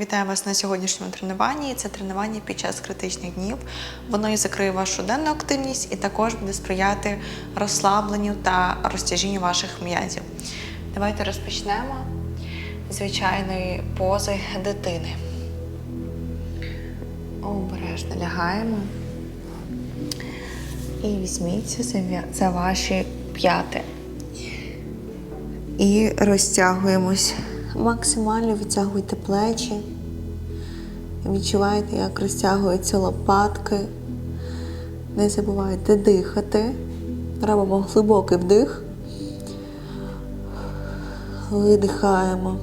Вітаю вас на сьогоднішньому тренуванні. Це тренування під час критичних днів. Воно і закриє вашу денну активність і також буде сприяти розслабленню та розтяжінню ваших м'язів. Давайте розпочнемо звичайної пози дитини. Обережно лягаємо. І візьміться за ваші п'яти. І розтягуємось. Максимально відтягуйте плечі. Відчувайте, як розтягуються лопатки. Не забувайте дихати. Робимо глибокий вдих. Видихаємо.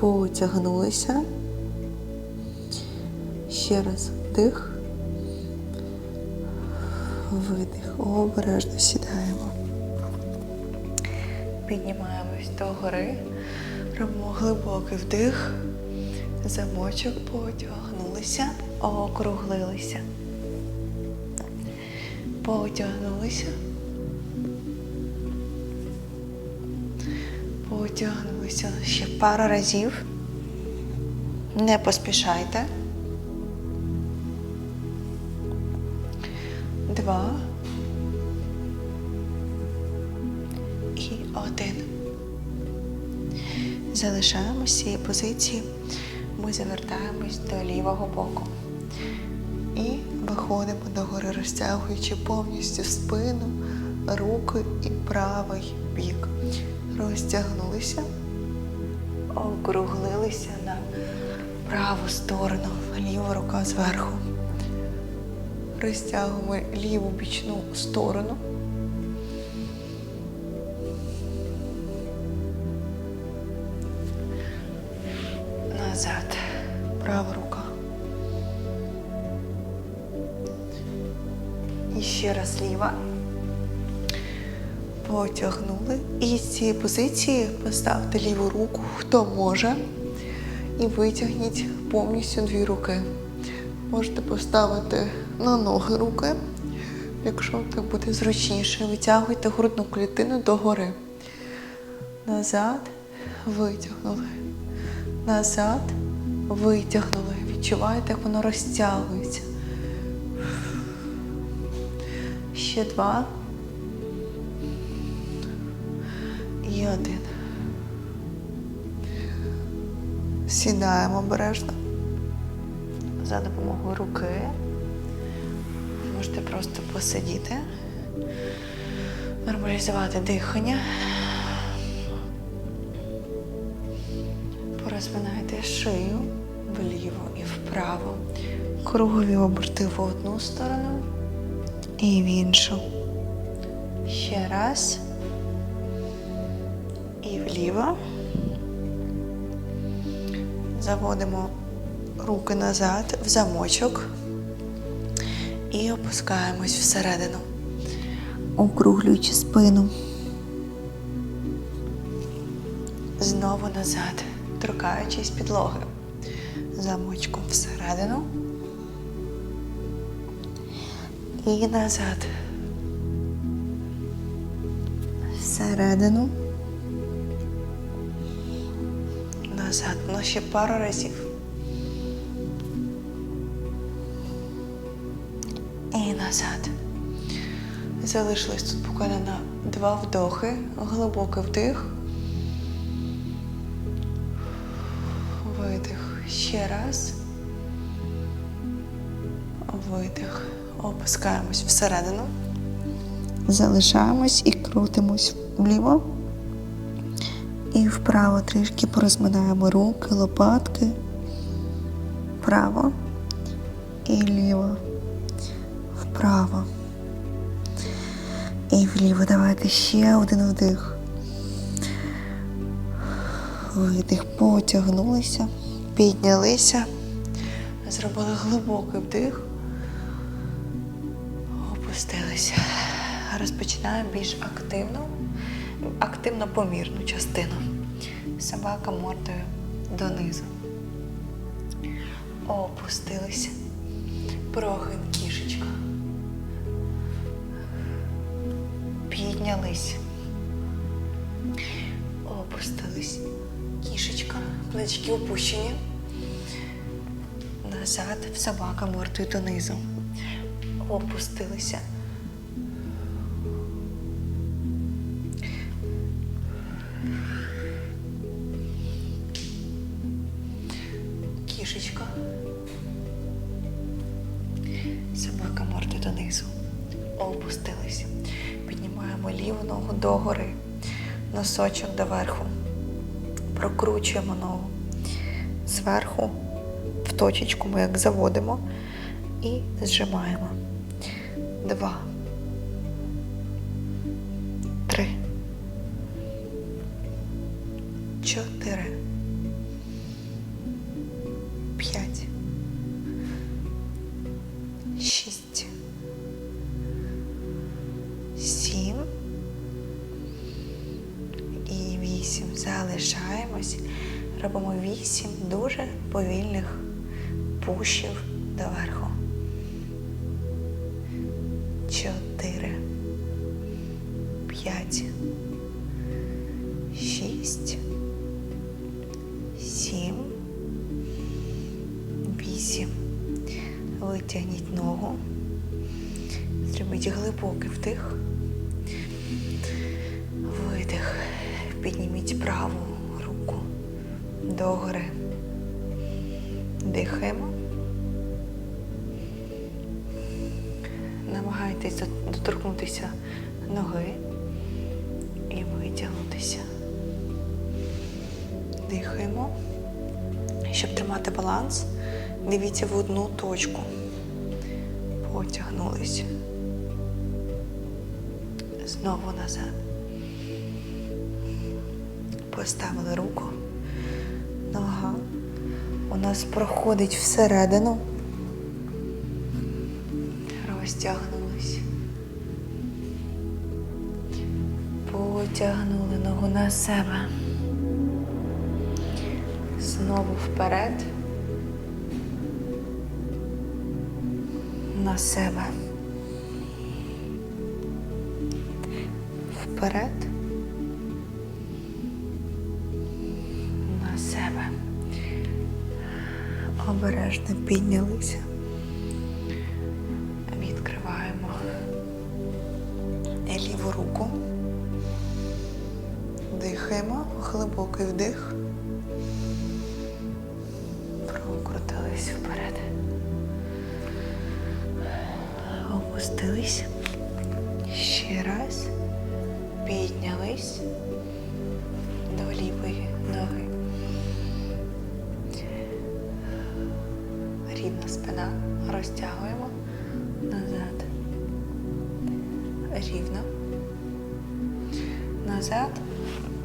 Потягнулися. Ще раз вдих. Видих. Обережно сідаємо. Піднімаємось до гори, робимо глибокий вдих, замочок потягнулися, округлилися. Потягнулися. Потягнулися ще пару разів. Не поспішайте. Два. Один. Залишаємося з цієї позиції. Ми завертаємось до лівого боку. І виходимо догори, розтягуючи повністю спину, руки і правий бік. Розтягнулися, округлилися на праву сторону, ліва рука зверху. Розтягуємо ліву бічну сторону. Ще раз ліва. Потягнули. І з цієї позиції поставте ліву руку, хто може. І витягніть повністю дві руки. Можете поставити на ноги руки. Якщо так буде зручніше, витягуйте грудну клітину догори. Назад, витягнули назад, витягнули. Відчуваєте, як воно розтягується. Ще два. І один. Сідаємо обережно. За допомогою руки. Можете просто посидіти, нормалізувати дихання. Порозминайте шию вліво і вправо. Кругові оберти в одну сторону і в іншу. Ще раз. І вліво. Заводимо руки назад в замочок і опускаємось всередину, округлюючи спину. Знову назад, торкаючись підлоги. Замочком всередину. І назад. Всередину. Назад. Ну, ще пару разів. І назад. Залишились тут буквально на два вдохи. Глибокий вдих. Видих. Ще раз. Видих. Опускаємось всередину. Залишаємось і крутимось вліво. І вправо трішки порозминаємо руки, лопатки. Вправо і ліво. Вправо. І вліво. Давайте ще один вдих. Видих, потягнулися, піднялися, зробили глибокий вдих, Розпочинаємо більш активну, активно помірну частину. Собака мордою донизу. Опустилися. Прогин кішечка. Піднялись. Опустились. Кішечка. Плечки опущені. Назад собака мордою донизу. Опустилися. Носочок доверху. Прокручуємо ногу. Зверху в точечку ми як заводимо і зжимаємо. Два. Три. Чотири. Робимо вісім дуже повільних пушів доверху. Чотири. П'ять. Шість. Сім. Вісім. Витягніть ногу. Зробіть глибокий вдих. Видих. Підніміть праву догори. Дихаємо. Намагайтесь доторкнутися ноги і витягнутися. Дихаємо. Щоб тримати баланс, дивіться в одну точку. Потягнулись. Знову назад. Поставили руку. Нога у нас проходить всередину. Розтягнулись. Потягнули ногу на себе. Знову вперед. На себе. Вперед. Обережно піднялися. Відкриваємо ліву руку. Дихаємо, глибокий вдих. Прокрутились вперед. Опустились. Ще раз. Піднялись до лівої Розтягуємо назад. Рівно. Назад.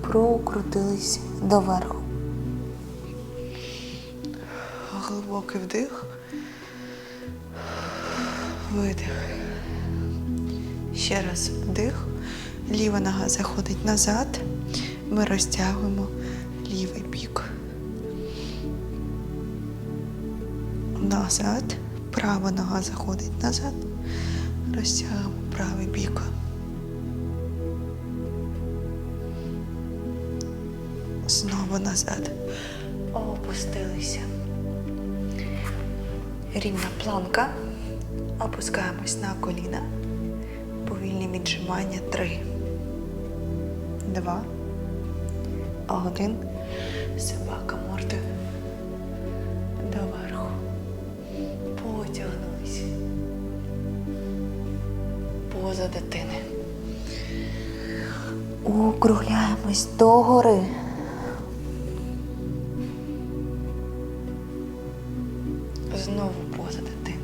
Прокрутились доверху. Глибокий вдих. Видих. Ще раз вдих. Ліва нога заходить назад. Ми розтягуємо лівий бік. Назад. Права нога заходить назад. Розтягуємо правий бік. Знову назад. Опустилися. Рівна планка. Опускаємось на коліна. Повільні віджимання. Три. Два. Один. Собака мордою. Поза дитини. Округляємось догори. Знову поза дитини.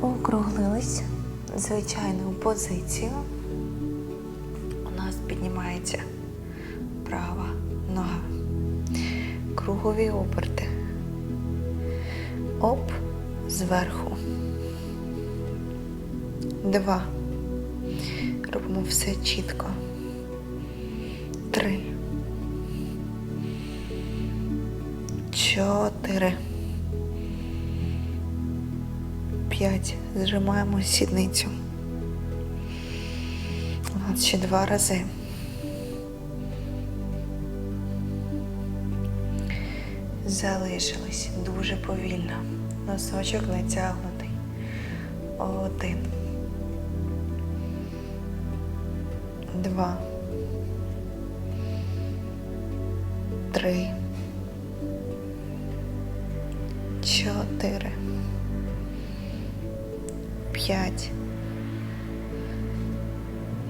Округлились звичайну позицію. У нас піднімається права нога. Кругові оберти. Оп, зверху. Два. Робимо все чітко. Три. Чотири. П'ять. Зжимаємо сідницю. Ще два рази. Залишились дуже повільно. Носочок натягнутий. Один. Два. Три. Чотири. П'ять.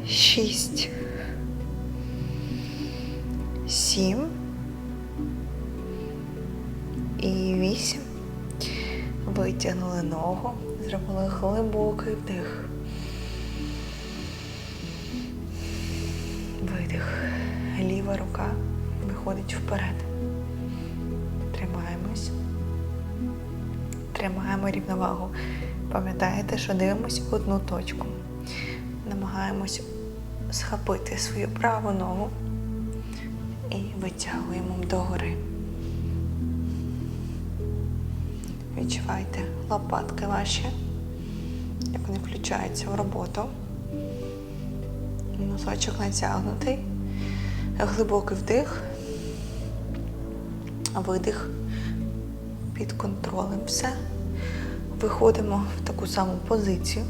Шість. Сім. І вісім. Витягнули ногу, зробили глибокий вдих. Видих. Ліва рука виходить вперед. Тримаємось. Тримаємо рівновагу. Пам'ятаєте, що дивимось в одну точку. Намагаємось схопити свою праву ногу і витягуємо догори. Відчувайте лопатки ваші, як вони включаються в роботу. Носочок натягнутий. Глибокий вдих, видих під контролем. Все. Виходимо в таку саму позицію.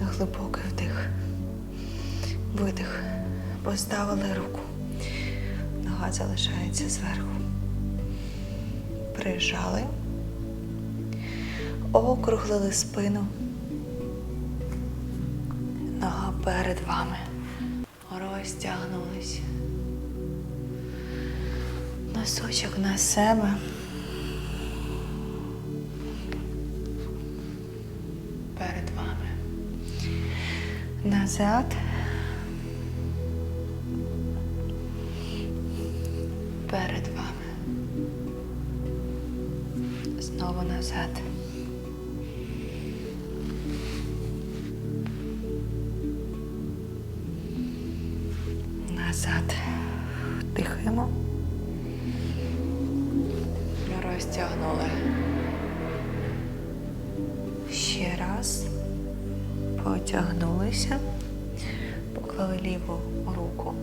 Глибокий вдих. Видих. Поставили руку. Нога залишається зверху. Прижали. Округлили спину. Перед вами. Розтягнулись. Носочок на себе. Перед вами. Назад. Перед вами. Знову. Назад. Розтягнули. Ще раз. Потягнулися. Поклали ліву руку.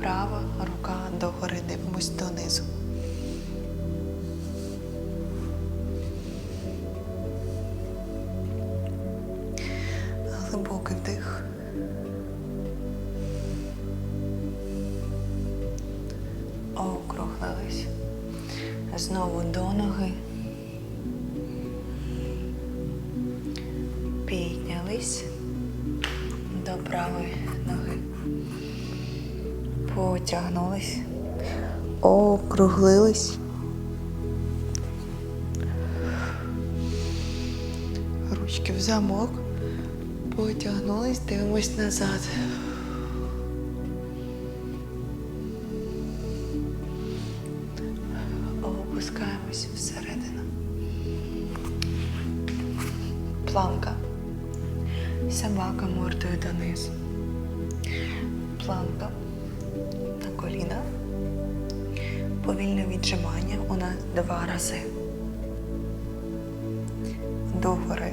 Права рука догори. Дивимось донизу. Глибокий вдих. Знову до ноги. Піднялись до правої ноги. Потягнулись. Округлились. Ручки в замок. Потягнулись, дивимось назад. Планка. Собака мордою донизу. Планка. На коліна. Повільне віджимання у нас два рази. Догори.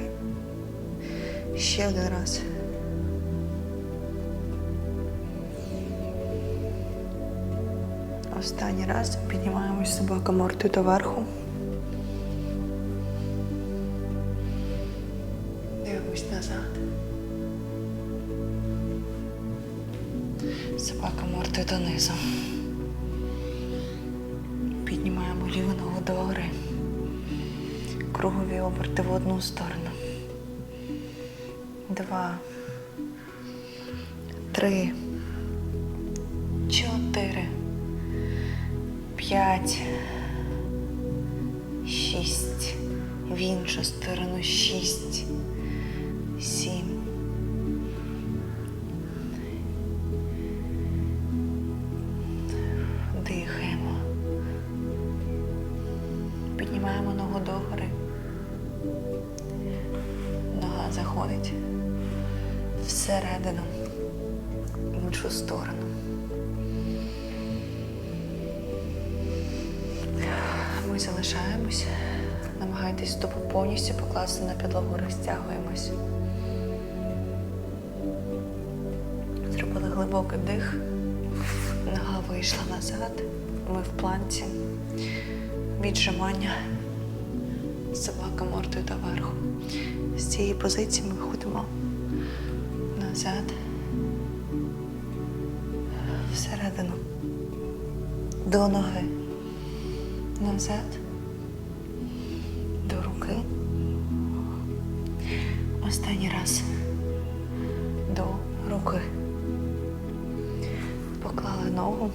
Ще один раз. Останній раз піднімаємось собака мордою доверху. Кругові оберти в одну сторону. Два. Три. Чотири. П'ять. Шість. В іншу сторону шість. Ми залишаємось. Намагайтесь стопу повністю покласти на підлогу, розтягуємось. Зробили глибокий вдих. Нога вийшла назад. ми в планці. Віджимання. Собака мордою доверху. З цієї позиції ми ходимо назад. Всередину. До ноги. Назад. До руки. Останній раз. До руки. Поклали ногу,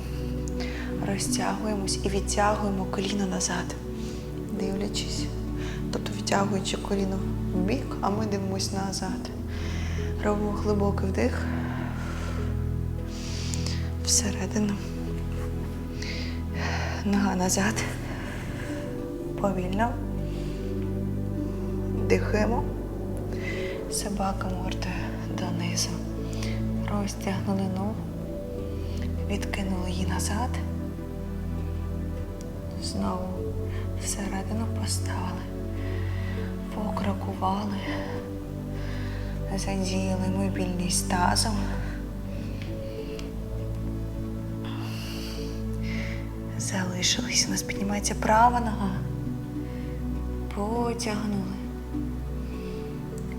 розтягуємось і відтягуємо коліно назад, дивлячись. Тобто відтягуючи коліно в бік, а ми дивимось назад. Робимо глибокий вдих. Всередину. Нога назад. Повільно. Дихаємо. Собака мордою донизу. Розтягнули ногу. Відкинули її назад. Знову всередину поставили. Покрокували. Задіяли мобільність тазом. Залишились. У нас піднімається права нога. Потягнули.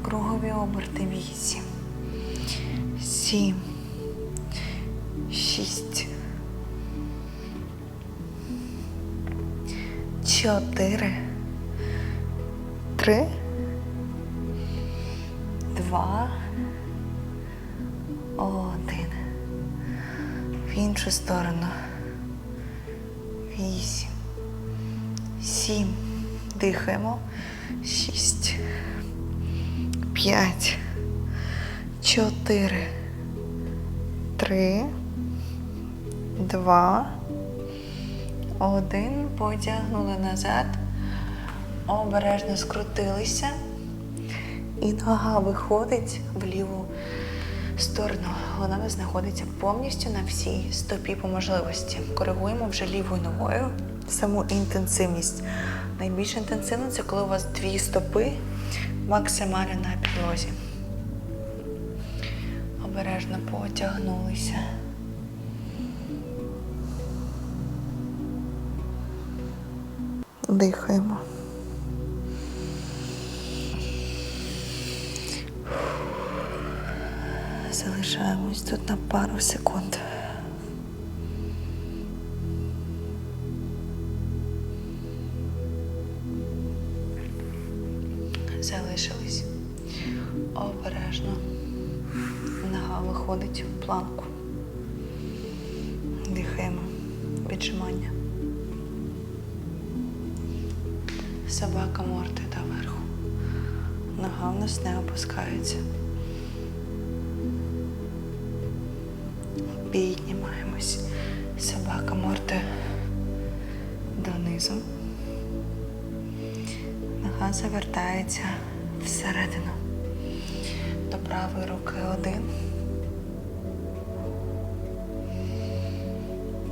Кругові оберти вісім. Сім. Шість. Чотири. Три. Два. Один. В іншу сторону. Вісім. Сім. Дихаємо. Шість. П'ять. Чотири. Три. Два. Один. Потягнули назад. Обережно скрутилися. І нога виходить в ліву сторону. Вона знаходиться повністю на всій стопі по можливості. Коригуємо вже лівою ногою саму інтенсивність. Найбільш інтенсивно це коли у вас дві стопи максимально на підлозі. Обережно потягнулися. Дихаємо. Залишаємось тут на пару секунд. Нога не опускається. Піднімаємось. Собака мордою донизу. Нога завертається всередину. До правої руки один.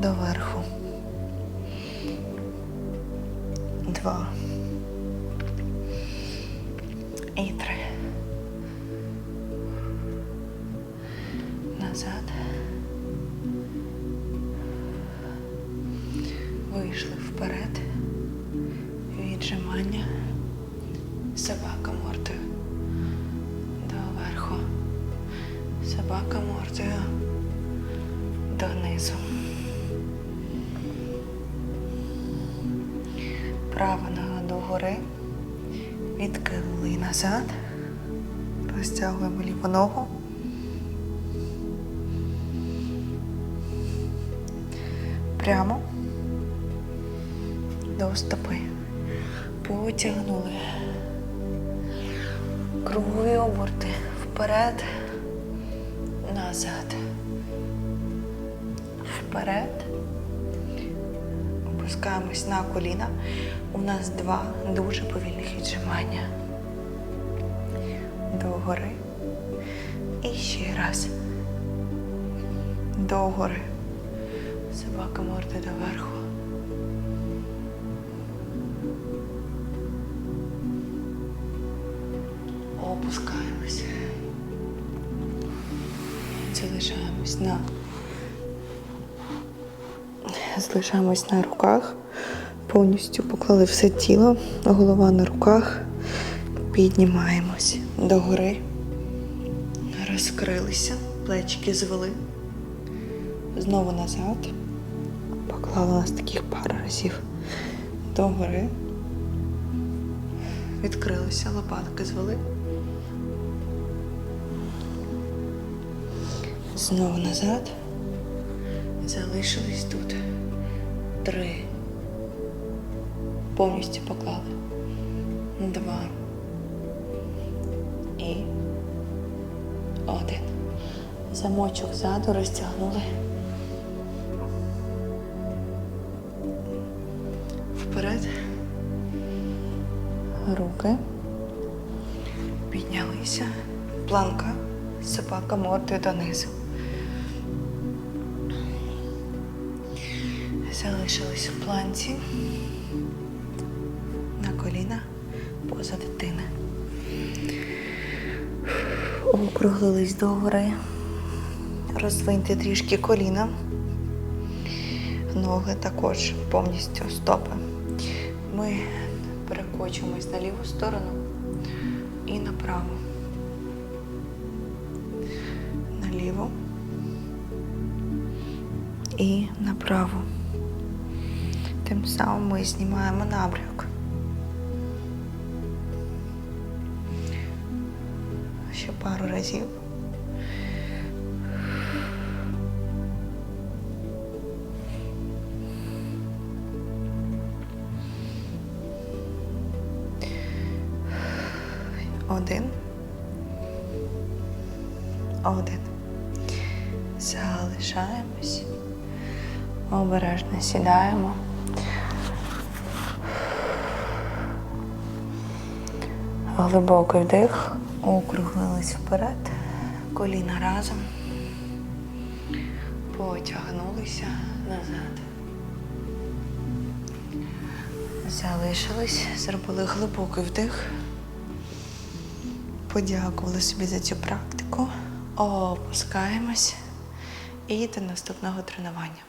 До верху. Два. І три. Права нога догори. Відкинули назад. Розтягуємо ліву ногу. Прямо до стопи. Потягнули. Кругові оберти. Вперед. Назад. Вперед. Опускаємось на коліна. У нас два дуже повільних віджимання. Догори. І ще раз. Догори. Собака мордою доверху. Опускаємось. Залишаємось на залишаємось на руках. Повністю поклали все тіло, голова на руках. Піднімаємось догори. Розкрилися, плечики звели. Знову назад. Поклали нас таких пару разів догори. Відкрилися, лопатки звели. Знову назад. Залишились тут. Три. Повністю поклали. Два. І один. Замочок ззаду розтягнули. Вперед. Руки. Піднялися. Планка. Собака мордою донизу. Планці. На коліна поза дитини. Округлились догори. Розвиньте трішки коліна. Ноги також повністю стопи. Ми перекочуємось на ліву сторону і направо. Наліво і направо. Самим ми знімаємо набряк. Ще пару разів. Один. Один. Залишаємось. Обережно сідаємо. Глибокий вдих. Округлились вперед. Коліна разом. Потягнулися назад. Залишились, зробили глибокий вдих. Подякували собі за цю практику. Опускаємось і до наступного тренування.